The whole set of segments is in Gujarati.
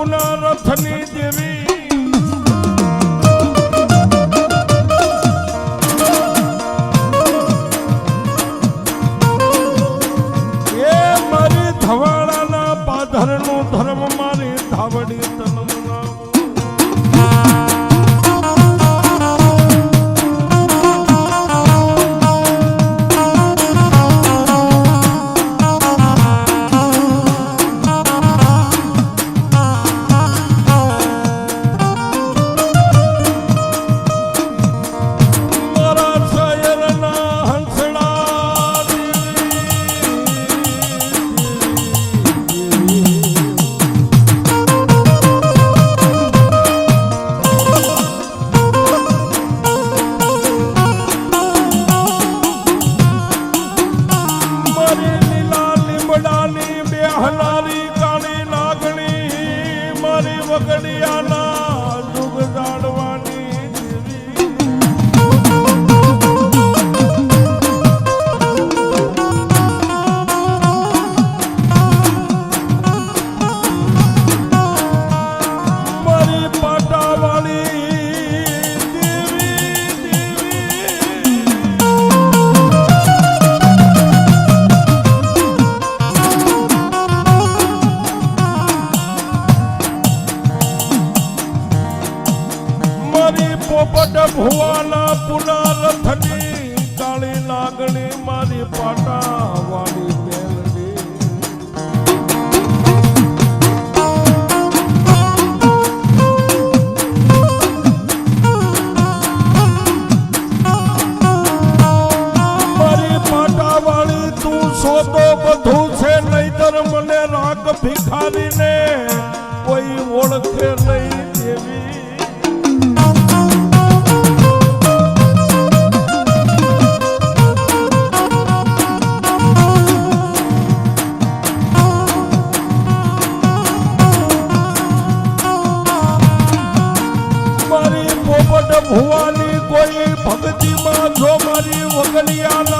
પુનરથની જેવી હલારી ભુવાની કોઈ ભક્તિમાં જો મારી વગલિયાના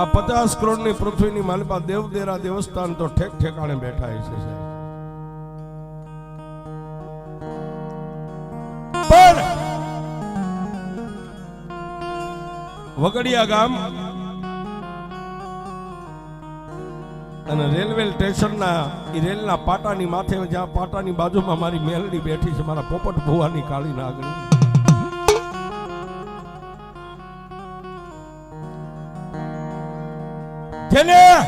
આ પચાસ કરોડની પૃથ્વીની માલપા દેવદેરા દેવસ્થાન તો ઠેક ઠેકાણે બેઠા છે. પણ વગડિયા ગામ અને રેલવે સ્ટેશનના એ રેલના પાટાની માથે જ્યાં પાટાની બાજુમાં મારી મેલડી બેઠી છે, મારા પોપટ ભુવાની કાળી નાગણી જેને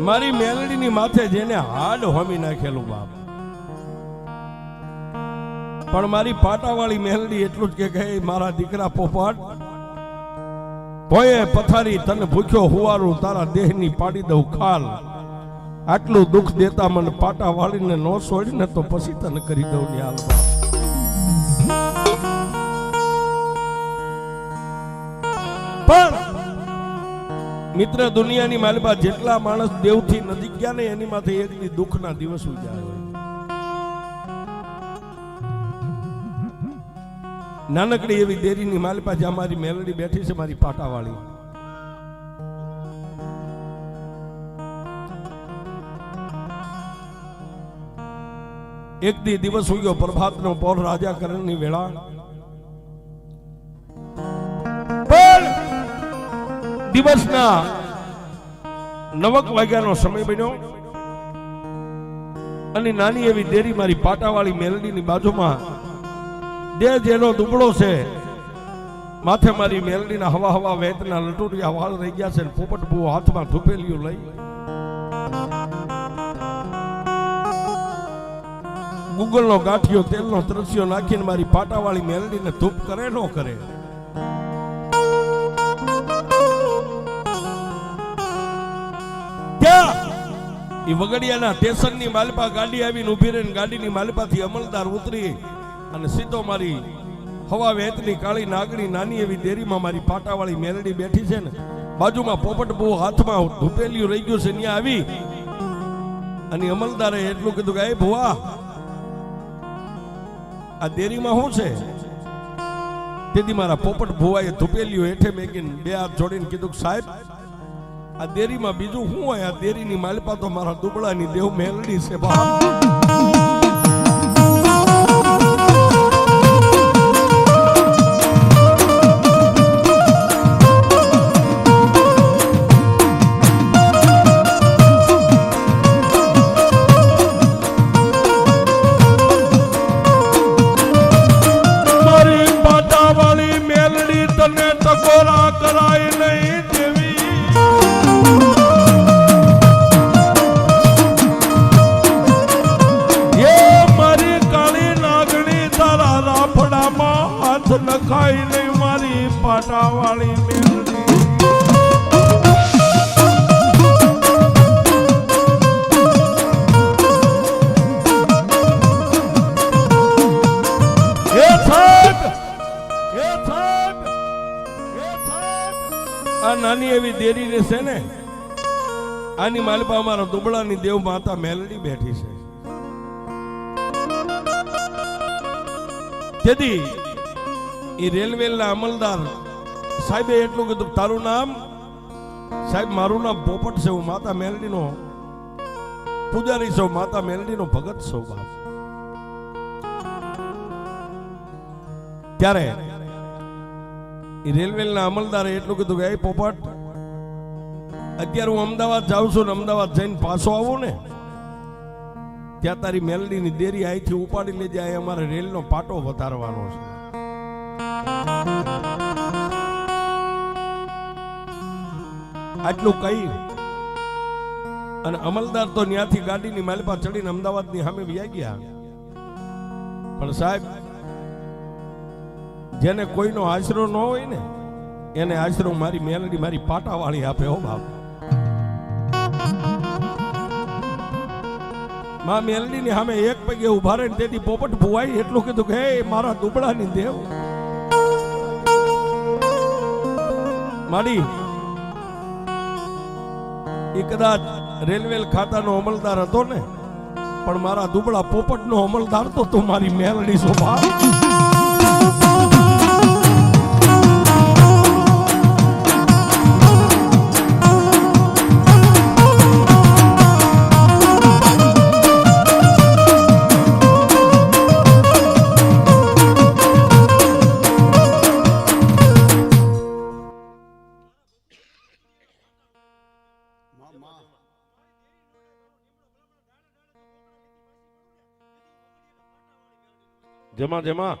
મારી મેલડીની માથે જેને હાડ હોમી નાખેલું બાપ પણ મારી પાટાવાળી મેલડી એટલું જ કે કહે મારા દીકરા પોપટ ભોયે પથારી તને ભૂખ્યો હુવારું તારા દેહની પાડી દઉં ખાલ આટલું દુઃખ દેતા મને પાટા વાળીને નો છોડીને તો પછી તને કરી દઉં ની હાલ બાપ. પણ મિત્ર દુનિયાની માલિબા જેટલા માણસ દેવથી નજીક ગયા ને એની એક દી દુઃખના દિવસ ઉજાય નાનકડી એવી દેરીની માલિપા જ્યાં મારી મેલડી બેઠી છે, મારી પાટાવાળી. એક દી દિવસ ઉગ્યો પ્રભાતનો પોર રાજા કરણની વેળા. દિવસના નવક વાગ્યાનો સમય બન્યો. અને નાની એવી દેરી મારી પાટાવાળી મેલડીની બાજુમાં દેહ જેનો દુબળો છે. માથે મારી મેલડીના હવા હવા વેતના લટુરિયા વાળ રહી ગયા છે ને પોપટ બહુ હાથમાં ધૂપેલીઓ લઈ. ગૂગલનો ગાંઠિયો, તેલનો ત્રસ્યો નાખીને મારી પાટાવાળી મેલડીને ધૂપ કરે નો કરે. ત્યાં એ વગડિયાના સ્ટેશનની માલપા ગાડી આવીને ઊભી રહીને ગાડીની માલપાથી અમલદાર ઉતરી અને સીધો મારી હવા વેતની કાળી નાગણી નાની એવી દેરીમાં મારી પાટાવાળી મેલડી બેઠી છે ને, બાજુમાં પોપટ બહુ હાથમાં ધૂપેલિયું રહી ગયું છે, ત્યાં આવી. અને અમલદારે એટલું કીધું કે, એ ભુવા, આ દેરીમાં શું છે? તેથી મારા પોપટ ભુવાએ ધૂપેલિયું હેઠે મેકીને બે હાથ જોડીને કીધું સાહેબ આ દેરીમાં બીજું શું હોય? આ દેરીની માલપા તો મારા દુબળાની દેવ મેલડી છે, બાપ. આ નાની એવી દેરી રહેશે ને, આની માલપા અમારા દુબળાની દેવ માતા મેલડી બેઠી છે. તેથી એ રેલવેના અમલદાર સાહેબે એટલું કીધું તારું નામ, સાહેબ, મારું નામ પોપટ છે, હું માતા મેલડીનો પૂજારી છું, માતા મેલડીનો ભગત છું, બાપ. ત્યારે એ રેલવેના અમલદારે એટલું કીધું કે પોપટ, અત્યારે હું અમદાવાદ જાઉં છું અમદાવાદ જઈને પાછો આવું ને, ત્યાં તારી મેલડીની દેરી અહીંથી ઉપાડી લેજે અહીં અમારે રેલનો પાટો વધારવાનો છે. આટલું કહી અને અમલદાર તો ત્યાંથી ગાડીની માલપા ચડીને અમદાવાદની સામે વ્યા ગયા પણ સાહેબ જેને કોઈનો આશરો ન હોય ને, એને આશરો મારી મેલડી મારી પાટાવાળી આપે હો બાપ. માં મેલડીની સામે એક પગે ઊભા રહીને તેથી પોપટ ભુવાઈ એટલું કીધું કે, હે, મારા દુબળાની દેવ. માડી એ કદાચ રેલવે ખાતાનો અમલદાર હતો ને, પણ મારા દુબળા પોપટનો અમલદાર તો તું મારી મેલડી શોભા જેમાં જેમાં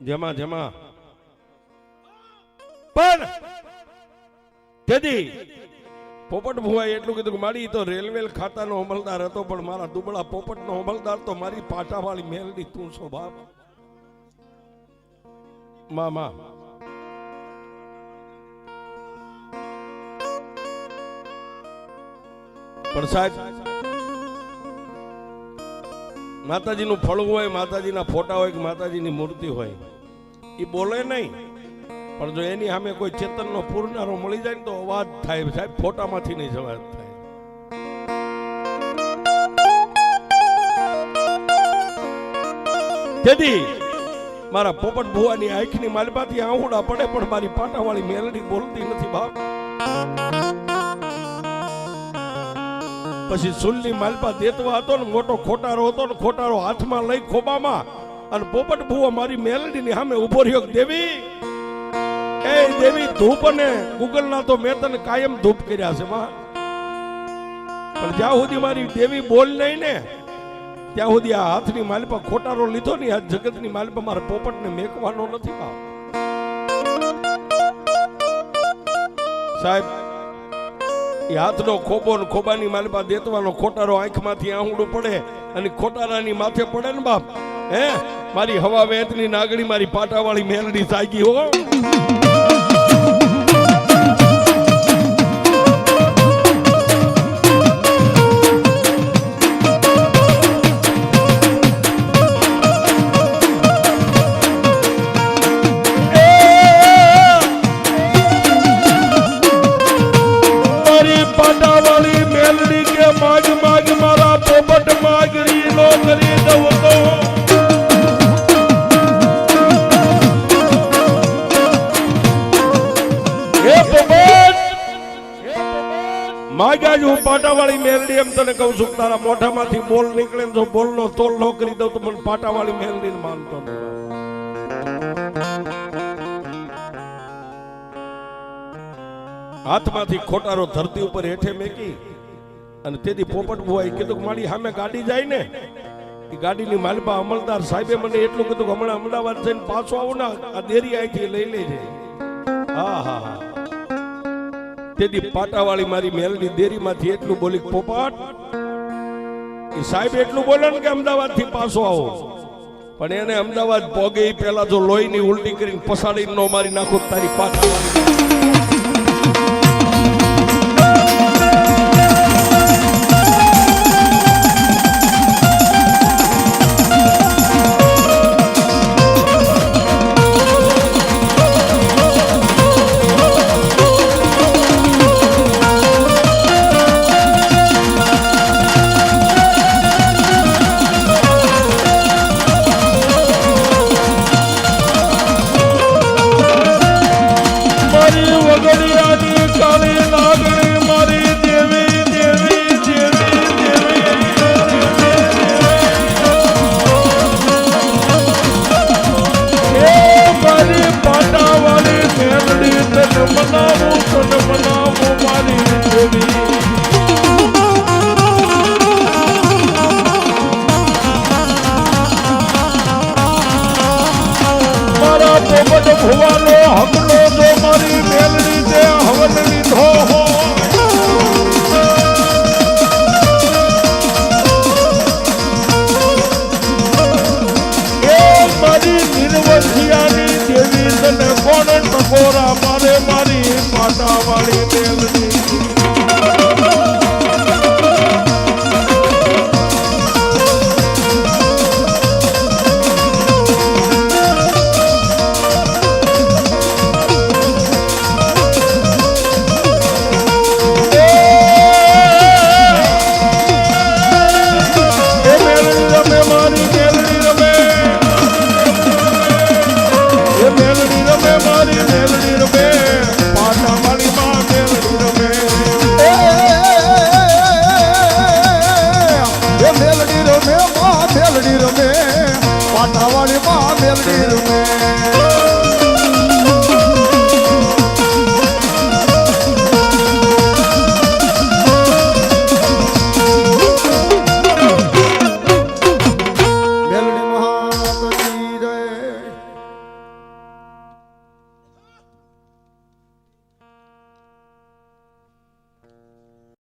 જમા જમા પણ તેથી પોપટ ભુવાએ એટલું કીધું કે મારી તો રેલવે ખાતાનો અમલદાર હતો, પણ મારા દુબળા પોપટનો અમલદાર તો મારી પાટાવાળી મેલની તું છો બાપ. માં માં પણ સાહેબ, માતાજીનું ફળવું હોય, માતાજીના ફોટા હોય કે માતાજીની મૂર્તિ હોય, એ બોલે નહીં. પણ જો એની સામે કોઈ ચેતનનો પૂરનારો મળી જાય ને તો અવાજ થાય. સાહેબ, ફોટામાંથી નહીં અવાજ થાય. તેથી મારા પોપટ ભુવાની આંખની માલપાથી આહુડા પડે પણ મારી પાટાવાળી મેલડી બોલતી નથી બાપ. પછી સુલની માલપા દેતવા હતો ને, મોટો ખોટારો હતો ને, ખોટારો હાથમાં લઈ ખોબામાં. અને પોપટ ભુવા મારી મેલડીની સામે ઊભો રહ્યો દેવી, એ દેવી ધૂપ અને ગુગલના તો મેં તને કાયમ ધૂપ કર્યા છે માં પણ જ્યાં સુધી મારી દેવી બોલ નહીં ને ત્યાં સુધી આ હાથની માલિપા ખોટારો લીધો ને આ જગતની માલિપા મારા પોપટને મેકવાનો નથી બાપ સાહેબ, એ હાથનો ખોબો ને ખોબાની માલપા દેતવાનો ખોટારો આંખમાંથી આહુડું પડે અને ખોટારાની માથે પડે ને બાપ. હે? મારી હવા વેતની નાગડી મારી પાટાવાળી મેલડી જાગી હો. જ હું પાટાવાળી મેલડી એમ તને કહું છું તારા મોઢામાંથી બોલ નીકળે જો બોલનો તોલ ન કરી દઉં તો મને પાટાવાળી મેલડી માનતો હાથમાંથી ખોટારો ધરતી ઉપર હેઠે મેકી અને તેથી પોપટ બુઆએ કીધું કે મારી સામે ગાડી જાય ને, એ ગાડીની માલપા અમલદાર સાહેબે મને એટલું કીધું કે હમણાં અમદાવાદ જઈને પાછો આવું ને આ દેરી અહીંથી લઈ લેજે. હા હા હા. તેથી પાટાવાળી મારી મેલની દેરીમાંથી એટલું બોલી, પોપટ, એ સાહેબ એટલું બોલે ને કે અમદાવાદથી પાછો આવો. પણ એને અમદાવાદ પોગે પહેલા જો લોહીની ઉલટી કરીને પસાડીને નો મારી નાખું તારી પાટાવાળી હકલો જો મારી મેલડી તે હવન લીધો એ મારી નિર્વંશિયાની દેવી તને કોણ ટકોરા મારે મારી માતાવાળી મેલડી? માં મેલડી રમે પાટાવાળી માં. મેલડી રમે